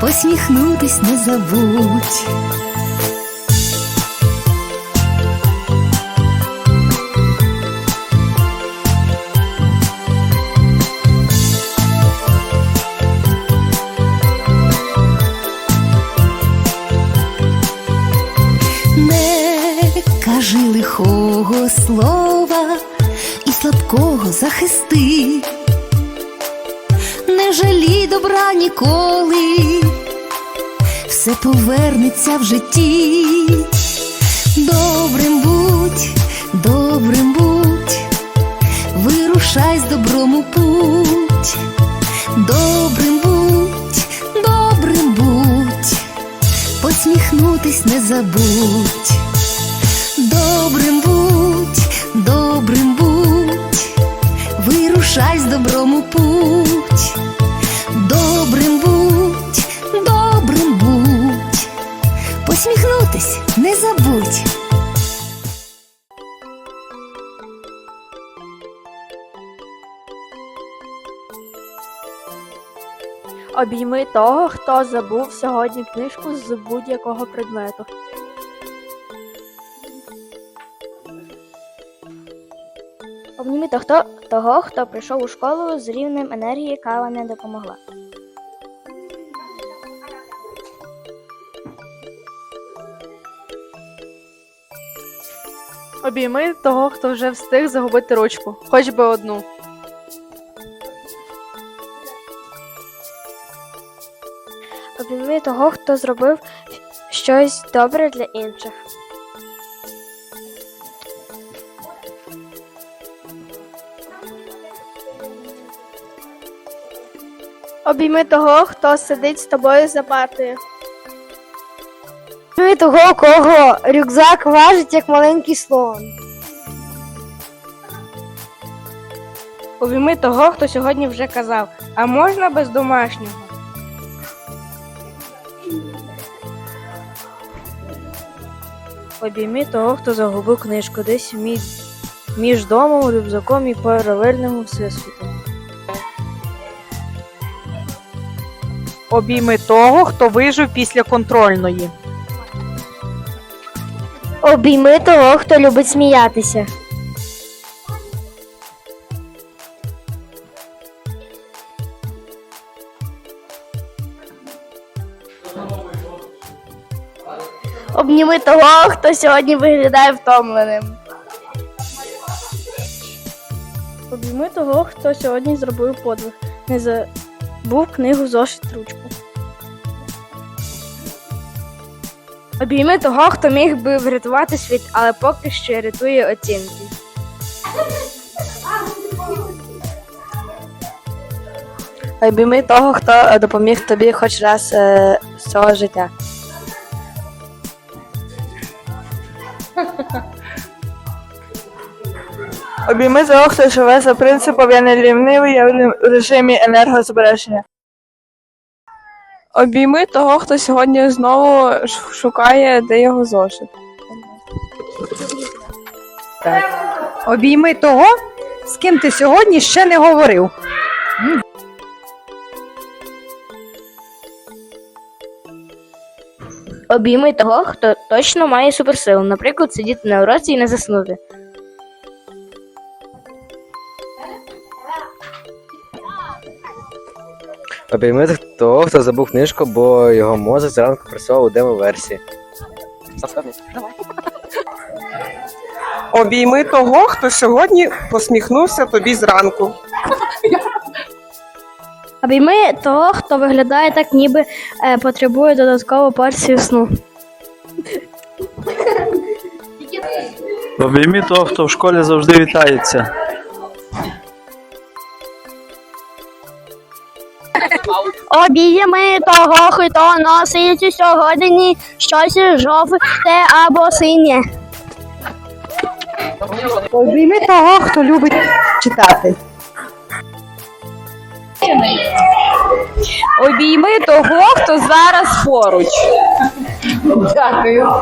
посміхнутись не забудь. Кажи лихого слова і слабкого захисти, не жалій добра ніколи, все повернеться в житті. Добрим будь, добрим будь, вирушай з добром путь. Добрим будь, добрим будь посміхнутись не забудь. Добрим будь, добрим будь, вирушай з добром у путь. Добрим посміхнутись не забудь. Обійми того, хто забув сьогодні книжку з будь-якого предмету. Обніми того, хто прийшов у школу з рівнем енергії, кава не допомогла. Обійми того, хто вже встиг загубити ручку, хоч би одну. Обійми того, хто зробив щось добре для інших. Обійми того, хто сидить з тобою за партою. Обійми того, кого рюкзак важить як маленький слон. Обійми того, хто сьогодні вже казав, а можна без домашнього. Обійми того, хто загубив книжку десь між, між домом, рюкзаком і паралельним всесвітом. Обійми того, хто вижив після контрольної. Обійми того, хто любить сміятися. Обніми того, хто сьогодні виглядає втомленим. Обійми того, хто сьогодні зробив подвиг. Не забув книгу зошит ручку. Обійми того, хто міг би врятувати світ, але поки що рятує оцінки. Обійми того, хто е, допоміг тобі хоч раз е, з цього життя. Обійми того, хто живе за принципом я не лінивий, я в режимі енергозбереження. Обійми того, хто сьогодні знову ш- шукає, де його зошит. Обійми того, з ким ти сьогодні ще не говорив. Обійми того, хто точно має суперсилу, наприклад, сидіти на уроці і не заснути. Обійми того, хто забув книжку, бо його мозок зранку працював у демо-версії. Обійми того, хто сьогодні посміхнувся тобі зранку. Обійми того, хто виглядає так, ніби е, потребує додаткову порцію сну. Обійми того, хто в школі завжди вітається. Обійми того, хто носить сьогодні щось жовте або синє. Обійми того, хто любить читати. Обійми того, хто зараз поруч. Дякую.